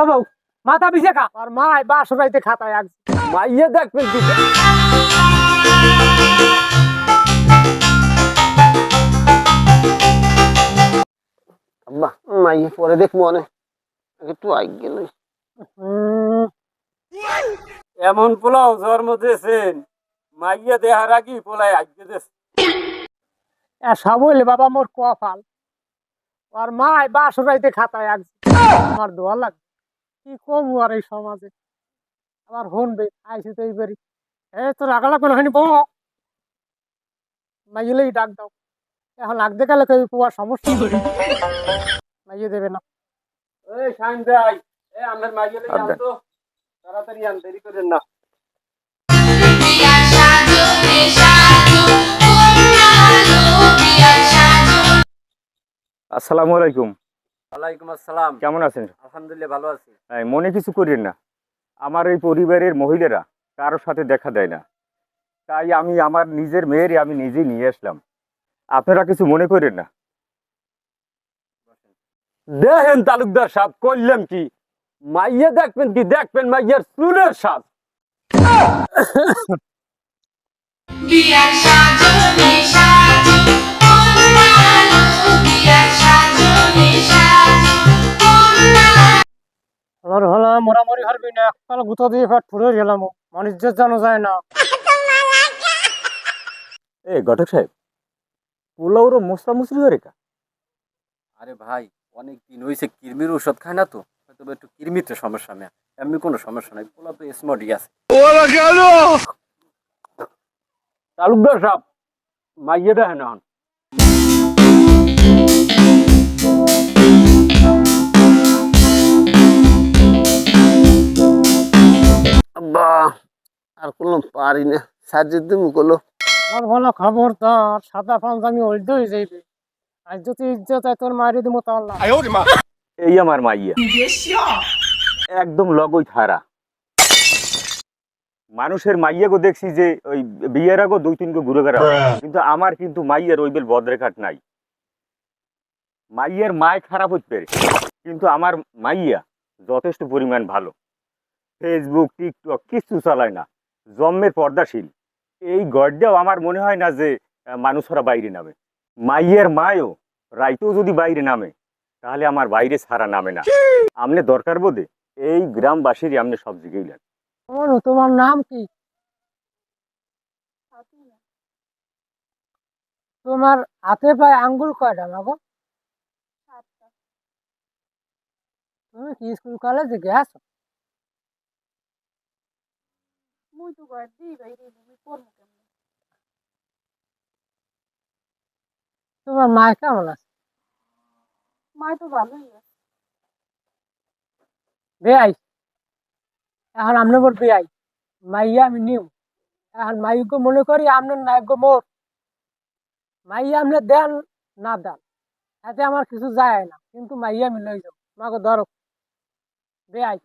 ও বউ মাথা পিছে খা। আর মা বাস রাইতে খাতায় আগ মাইয়ে দেখবেন কি আব্বা মাইয়ে পরে দেখব অনেক একটু আগে লই। এমন পোলাও জন্ম দিয়েছেন মাইয়া দেহার আগে পোলাই আগে দিয়েছে। সব হইলে বাবা মোর কফাল আর মা বাস রাইতে খাতায় আগ আমার দোয়া লাগে কি কম আর এই সমাজে? আবার হনবে আইসি তো এইবারই। এ তো রাগা লাগবে না হয়নি বউ? মাইলেই ডাক দাও। এখন লাগতে গেলে কেউ পোয়ার সমস্যা মাইয়ে দেবে না। এই শাইন ভাই এ আমার মাইয়া লেগে আর আনতো। তাড়াতাড়ি আন দেরি করেন না। আসসালামু আলাইকুম। ওয়ালাইকুম আসসালাম। কেমন আছেন? আলহামদুলিল্লাহ ভালো আছি। মনে কিছু করেন না। আমার এই পরিবারের মহিলারা কারোর সাথে দেখা দেয় না। তাই আমি আমার নিজের মেয়েরই আমি নিজেই নিয়ে আসলাম। আপনারা কিছু মনে করেন না। দেখেন তালুকদার সাহেব করলাম কি মাইয়ে দেখবেন কি দেখবেন মাইয়ের চুলের সাপ বিয়ার বিয়ার আমার হলো মোরামরি হারবি না একপাল গুতো দিয়ে ফেট ফুড়ে গেলাম মানুষের জানো যায় না। এ ঘটক সাহেব পোলাওরও মশলা মুসলি হয়ে রেখা আরে ভাই অনেক দিন হয়েছে কিরমির ওষুধ খায় না তো হয়তো একটু কিরমিতে সমস্যা নেই। এমনি কোনো সমস্যা নাই পোলা তো স্মার্টই আছে। তালুকদার সাহেব মাইয়ে দেখেন আব্বা আর কোনো পারি না। তুমি ভালো খবর তার সাদা পাঞ্জামি হয়ে যাইবে আজ যদি ইজ্জত হয় তোর মারি দিব তাহলে এই আমার মাইয়া। একদম লগই থারা মানুষের মাইয়া গো দেখছি যে ওই বিয়ের আগো দুই তিন গো ঘুরে বেড়া কিন্তু আমার কিন্তু মাইয়ের ওই বেল বদরেঘাট নাই। মাইয়ের মায় খারাপ হতে পারে কিন্তু আমার মাইয়া যথেষ্ট পরিমাণ ভালো। ফেসবুক টিকটক কিছু চালায় না। জন্মের পর্দাশীল। এই গড্ডাও আমার মনে হয় না যে মানুষরা বাইরে নামে। মাইয়ের মায়ও রাইতেও যদি বাইরে নামে তাহলে আমার বাইরে ছাড়া নামে না। আমনে দরকার বোধে? এই গ্রামবাসীরই আমনে সব দিকেই লাগে। তোমার তোমার নাম কি? তোমার হাতে পায়ে আঙ্গুল কয়টা মাগো? তুমি কি স্কুল কলেজে গেছো? মুই তো ঘর দিই বাইরে মুই পড়ব কেমন তোমার মা কেমন আছে মা তো ভালোই আছে বেআই এখন আপনি মোর বেআই মাইয়া আমি নিউ এখন মাইকে মনে করি আপনার নায়ক মোর মাইয়া আপনি দেন না দেন এতে আমার কিছু যায় না কিন্তু মাইয়া আমি লই যাও মাকে ধরো বেআই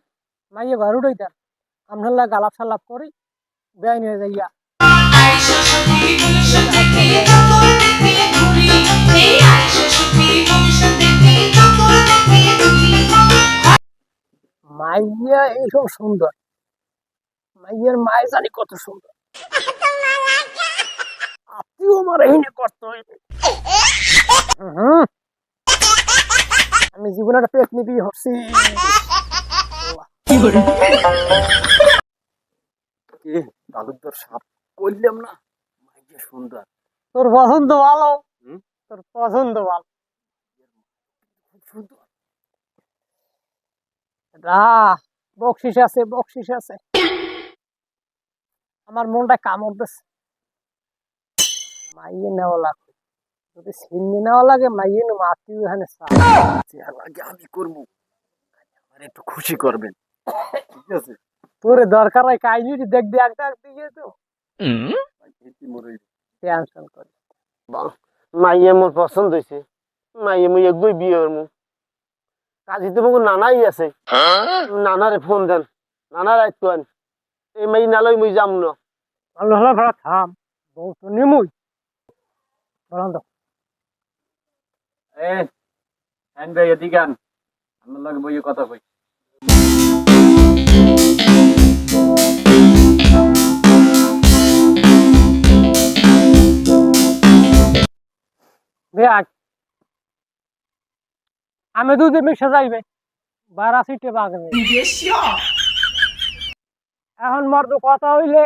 মাইয়া ঘর উঠই দেন আপনার লাগে আলাপ সালাপ করি বেআই নিয়ে যাইয়া মাইয়া এইসব সুন্দর। মাইয়ের মায় জানি কত সুন্দর। আমার এইনে করতে হইবে। আমি জীবনে একটা পেট নিবি হচ্ছি এ তালুকদার সাপ। করলাম না। মাইয়ে সুন্দর। তোর পছন্দ ভালো। তোর পছন্দ ভালো। সুন্দর। রা বকশিস আছে বকশিস আছে। আমার মনটা কামড় দিচ্ছে মাইয়ে নেওয়া লাগবে। যদি সিন্নি নেওয়া লাগে মাইয়ে নেব। আত্মীয় এখানে চা। আমি করব। আমার একটু খুশি করবেন। ঠিক আছে? তোর দরকার হয় কাহিনী দেখ দিয়ে একটা দিকে তো খেতে মরে টেনশন করে। মাইয়ে মোর পছন্দ হয়েছে মাইয়ে মুই একবই বিয়ে করব কাজী তো মোক নানাই আছে। নানারে ফোন দেন নানার আইতো আন এই মাই নালই মুই যাম না। ভালো হলো ভাড়া থাম। বউ তো নেমুই। বলাম তো। এ হ্যান ভাই এদিকে আন। আমার লাগে বইয়ে কথা কই। বেআই আমি দুধে মিশে যাইবে। বারা সিটে বাগনে এখন মর্দ কথা হইলে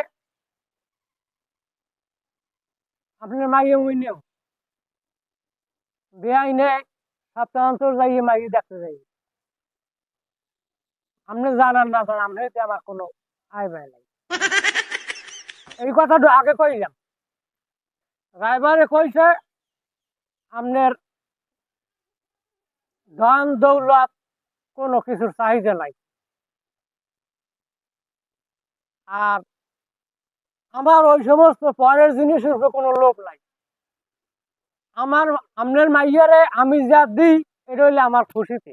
আপনার মাইয়ে উইনেও বেআইনে সপ্তাহান্তর যাইয়ে মাইয়ে দেখতে যাই। আপনি জানান না জানান আপনি তো আমার কোনো আয় ব্যয় নাই। এই কথাটা আগে কইলাম। রাইবারে কইছে আপনার ধন দৌলত কোনো কিছুর চাহিদা নাই। আর আমার ওই সমস্ত পরের জিনিসের উপর কোনো লোভ নাই। আমার আপনার মাইয়ারে আমি যা দিই, এটা হইলে আমার খুশিতে।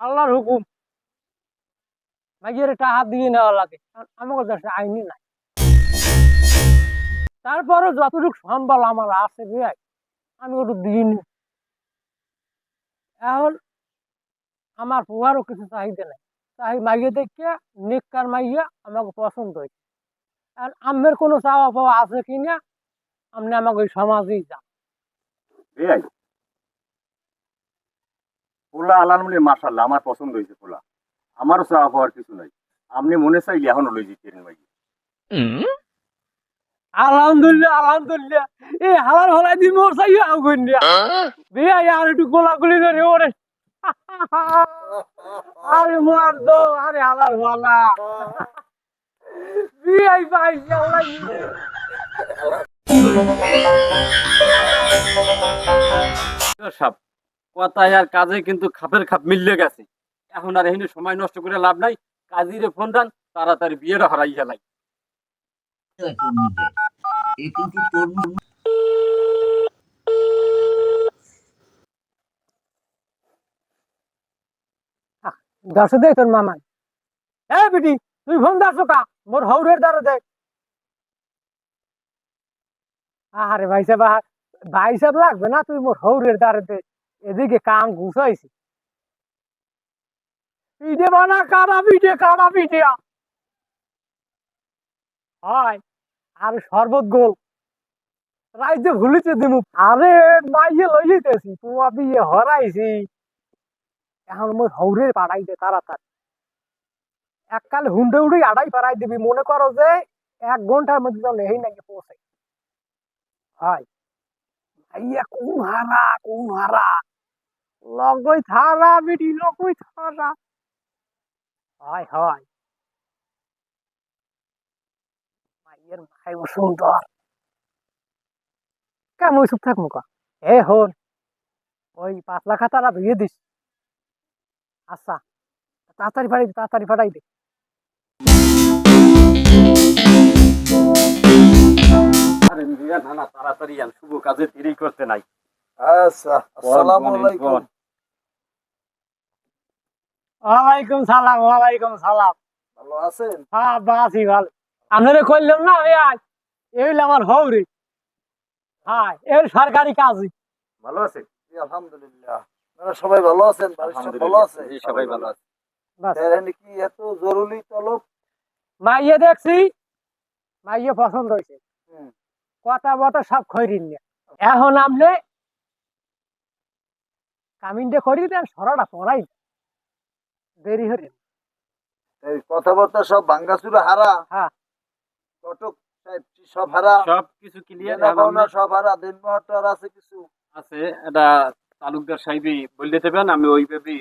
আল্লাহর হুকুম, মাইয়ারে টাকা দিয়ে নেওয়া লাগে। কারণ আমাকে দেশে আইনি নাই। তারপরে যতটুকু সম্বল আমার আছে ভাই। আমি ওটু দিইনি। এখন আমার পুয়ারও কিছু চাহিদা নাই। তাই মাইয়া দেখে নিকার মাইয়া আমাকে পছন্দ হয়েছে। আর আমের কোনো চাওয়া পাওয়া আছে কি না আপনি আমাকে ওই সমাজেই যান। বেআই পোলা আলানমুলি মাশাল্লাহ আমার পছন্দ হয়েছে পোলা। আমারও চাওয়া পাওয়ার কিছু নাই। আপনি মনে চাইলে এখনও লই যেতেন ভাই আলহামদুলিল্লাহ আলহামদুলিল্লাহ। এই হালার হলাই দিন মোর চাইয়া আগুন দিয়া। বিয়া আর একটু গোলাগুলি ধরে ওরে। আরে মার দো আরে হালার হলা বিয়াই পাইছি আল্লাহ সাপ কথায় আর কাজে কিন্তু খাপের খাপ মিললে গেছে। এখন আর এখানে সময় নষ্ট করে লাভ নাই। কাজীরে ফোন দেন তাড়াতাড়ি বিয়েটা হারাই হেলাই এ কিন্তু তোর দশ দে তোর মামাই। এ বিটি, তুই ফোন দাস কা? মোর হৌরের দ্বারা দে। আরে ভাই সাহেব ভাই সাহেব লাগবে না তুই মোর হৌরের দ্বারা দে। এদিকে কাম ঘুষাইছি পিঠে বানা কারা পিঠে কারা পিঠে হয়। আর শরবত গোল। রাইতে ভুলিতে দিমু। আরে, মাইয়ে লই যেতেছি তোমা বিয়ে হরাইছি। এখন মই হৌরে পাড়াই দে তাড়াতাড়ি। এককাল হুন্ডে উড়ে আড়াই পাড়াই দিবি। মনে করো যে এক ঘণ্টার মধ্যে তো নেই নাকি পৌঁছে। হয়। ভাইয়া কোন হারা কোন হারা। লগই থারা বিটি লগই থারা। হয় হয়। মাইয়ের মাই সুন্দর। চুপ এ হন ওই পাতলা ধুয়ে দিস। আচ্ছা তাড়াতাড়ি তাড়াতাড়ি দে। আরে না না তাড়াতাড়ি আন শুভ কাজে দেরি করতে নাই। আচ্ছা আসসালামু আলাইকুম। ওয়ালাইকুম সালাম ওয়ালাইকুম সালাম। ভালো আছেন? হ্যাঁ বাসি ভালো। আপনারে কইলাম না ভাই আজ এই হইল আমার হৌরি। হ্যাঁ এর সরকারি কাজই। ভালো আছে আলহামদুলিল্লাহ। আপনারা সবাই ভালো আছেন? ভালো আছে? সবাই ভালো আছে। কি এত জরুরি তলব? মাইয়ে দেখছি মাইয়ে পছন্দ হয়েছে কথা বতা সব খৈরিন নিয়ে। এখন আপনি কামিনটা করি দেন সরাটা পড়াই দেরি হরে এই কথাবার্তা সব ভাঙ্গাচুরা হারা। হ্যাঁ। কটক কিছু ক্লিয়ার মহটার আছে কিছু? আছে এটা তালুকদার সাহেবই দেবেন আমি ওইভাবে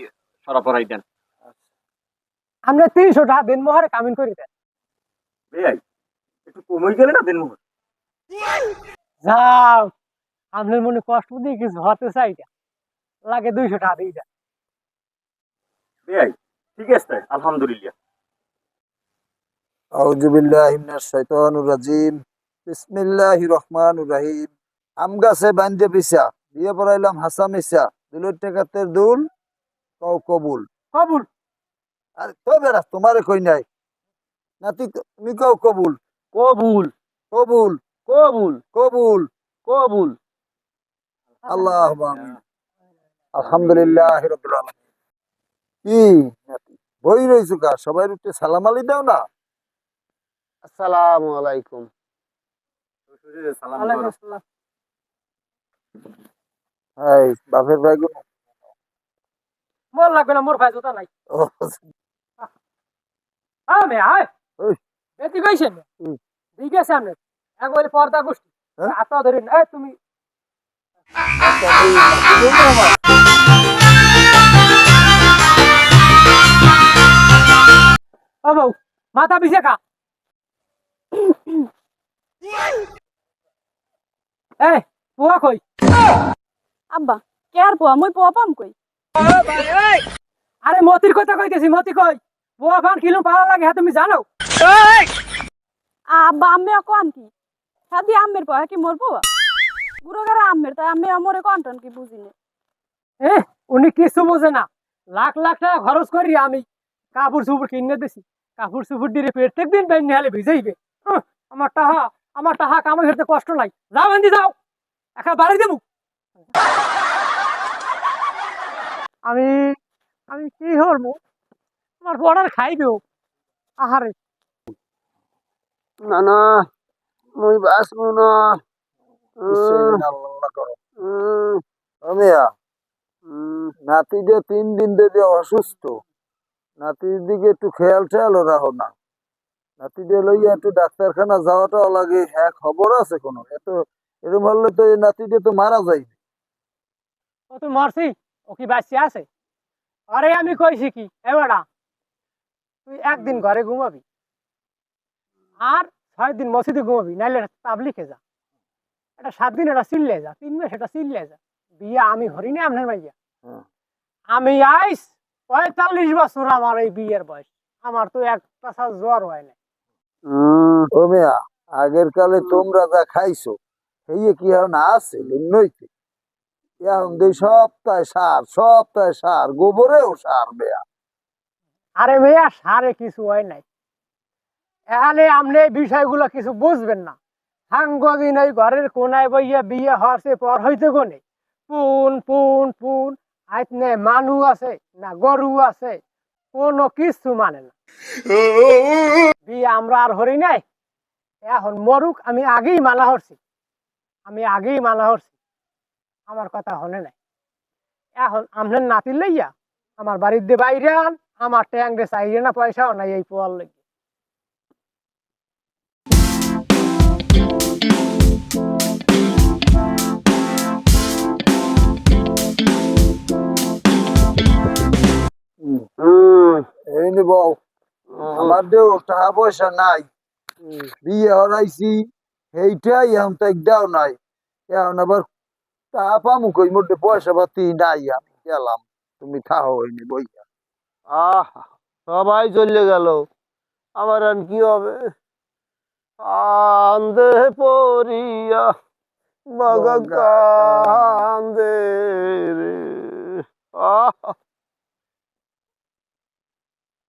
সরা পড়াই দেন। আপনি তিনশো টাকা দিন মোহরে কামিন করি দেন। বেআই একটু কমই গেলে না দিন মোহর? যাও আপনার মনে কষ্ট দিয়ে কিছু হতে চাই না। লাগে দুইশো টাকা দিয়ে দেন। বেআই ঠিক আছে আলহামদুলিল্লাহ। আউযু বিল্লাহি মিনাশ শাইতানির রাজিম। বিসমিল্লাহির রহমানির রহিম। আম গাছে বান্ধে পিসা বিয়ে পড়াইলাম হাসা মিসা দুলের টাকাতের দুল কও কবুল। কবুল। আরে তো বেড়া তোমারে কই নাই? নাতি তুমি কও কবুল? কবুল। কবুল। কবুল। কবুল। কবুল। আল্লাহ আলহামদুলিল্লাহ কি বই সবাই উঠে সালাম আলি দাও না। আসসালামু আলাইকুম। বাপের ভাই কোনো মোর লাগবে না মোর ভাই জোতা নাই। ও, হ্যাঁ মে আয়। ওই। বেশি কইছেন ঠিক আছে আপনি একবারে পর্দা গোষ্ঠী হ্যাঁ? এই তুমি মাথা পিছে খা। এই পোয়া কই? আব্বা কে আর পোয়া? মই পোয়া পাম কই? আরে মতির কথা কইতেছি মতি কই? পোয়া ফান কিলো পাওয়া লাগে হ্যাঁ তুমি জানো? আব্বা আম্মে কোন কি? সাদি আম্মের পোয়া কি মোর পোয়া? গুরুগারা আম্মের তাই আম্মে আমরে কন্টন কি বুঝিনি এ উনি কিছু বোঝে না। লাখ লাখ টাকা খরচ করি আমি। কাপড় চুপড় কিনে দিছি। কাপড় চুপড় দিয়ে প্রত্যেক দিন বেন নিহালে ভিজাইবে। আমার টাহা আমার টাহা কামাই করতে কষ্ট নাই। যাও এন্দি যাও। একা বাড়ি দেবো। আমি আমি কি হরবো আমার পড়ার খাইবেও। আহারে। না না মুই বাঁচবো না। বিসমিল্লাহ, উম, উম, নাতি যে তিন দিন ধরে অসুস্থ নাতির দিকে একটু খেয়াল টেয়ালও রাখো না। নাতি যে লইয়া একটু ডাক্তারখানা যাওয়াটাও লাগে হ্যাঁ খবর আছে কোনো? এত এরকম হলে তো এই নাতি যে তো মারা যাইবে ও তো মরছি? ও কি বাঁচছে আছে? আরে আমি কইছি কি এবারা তুই একদিন ঘরে ঘুমাবি। আর ছয় দিন মসজিদে ঘুমাবি নাইলে তাবলিকে যা। এটা সাত দিন এটা চিল্লে যা তিন মাস এটা চিল্লে যা। বিয়ে আমি হরিনি আপনার মাইয়া। আমি আইস পঁয়তাল্লিশ বছর আমার এই বিয়ের বয়স। আমার তো এক পাশা জ্বর হয় না ও মিয়া আগের কালে তোমরা যা খাইছো সেই কি এখন আছে নইতে এখন দুই সপ্তাহে সার সপ্তাহে সার গোবরেও সার বেয়া আরে মেয়া সারে কিছু হয় নাই। এখানে আপনি এই বিষয়গুলো কিছু বুঝবেন না। সাংগদিন ওই ঘরের কোনায় বইয়া বিয়ে হওয়ার পর হইতে কোনে? পুন পুন পুন আইত নে মানু আছে না গরু আছে? কোনো কিছু মানে না। বিয়ে আমরা আর হরি নাই। এখন মরুক আমি আগেই মালা হরছি। আমি আগেই মালা হরছি। আমার কথা হনে নাই। এখন আপনার নাতি লইয়া আমার বাড়ির দিয়ে বাইরে আন আমার ট্যাং রে না পয়সাও নাই এই পোয়ার লেগে উম, এই নে বউ আমার দেও টাকা পয়সা নাই। বিয়ে হরাইছি এইটাই এখন তো একটাও নাই। এখন আবার টাকা পামু কই? মধ্যে পয়সা পাতি নাই আমি গেলাম। তুমি থাও হইনি বইয়া। আহ সবাই চলে গেল। আমার আর কি হবে? আন্দে বাগা বাগা কান্দে রে। আহ।